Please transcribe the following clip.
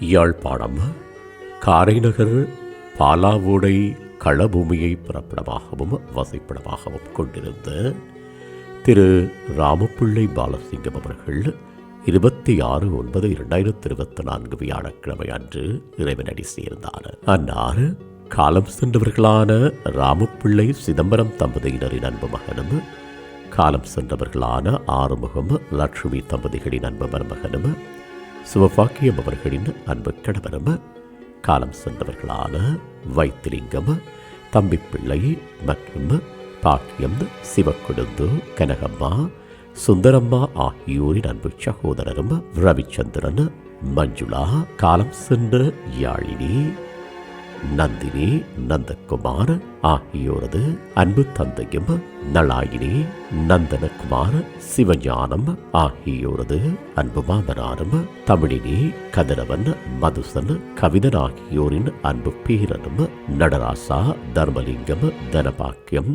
யாழ்ப்பாணம் காரைநகர் பாலாவோடை களபூமியை பிறப்பிடமாகவும் வசிப்பிடமாகவும் கொண்டிருந்த திரு ராமப்பிள்ளை பாலசிங்கம் அவர்கள் இருபத்தி ஆறு ஒன்பது இரண்டாயிரத்தி இருபத்தி நான்கு வியாழக்கிழமை அன்று இறைவனடி சேர்ந்தார். அன்னார் காலம் சென்றவர்களான ராமப்பிள்ளை சிதம்பரம் தம்பதியினரின் அன்பு மகனும் காலம் சென்றவர்களான ஆறுமுகம் லட்சுமி தம்பதிகளின் அன்பு மருமகனும் சிவபாக்கியம் அவர்களின் அன்பு கணவரும் காலம் சென்றவர்களான வைத்திலிங்கம் தம்பி பிள்ளை மற்றும் பாக்கியம் சிவக்குடுந்து கனகம்மா சுந்தரம்மா ஆகியோரின் அன்பு சகோதரரும் ரவிச்சந்திரன் மஞ்சுளா காலம் சென்ற யாழினி நந்தினி நந்தகுமார் ஆகியோரது அன்பு தந்தையும் நளாயினி நந்தனகுமார் சிவஞானம் ஆகியோரது அன்பு மாமனாரும் தமிழினி கதிரவன் மதுசன் கவிதன் ஆகியோரின் அன்பு பேரனும் நடராசா தர்மலிங்கம் தனபாக்கியம்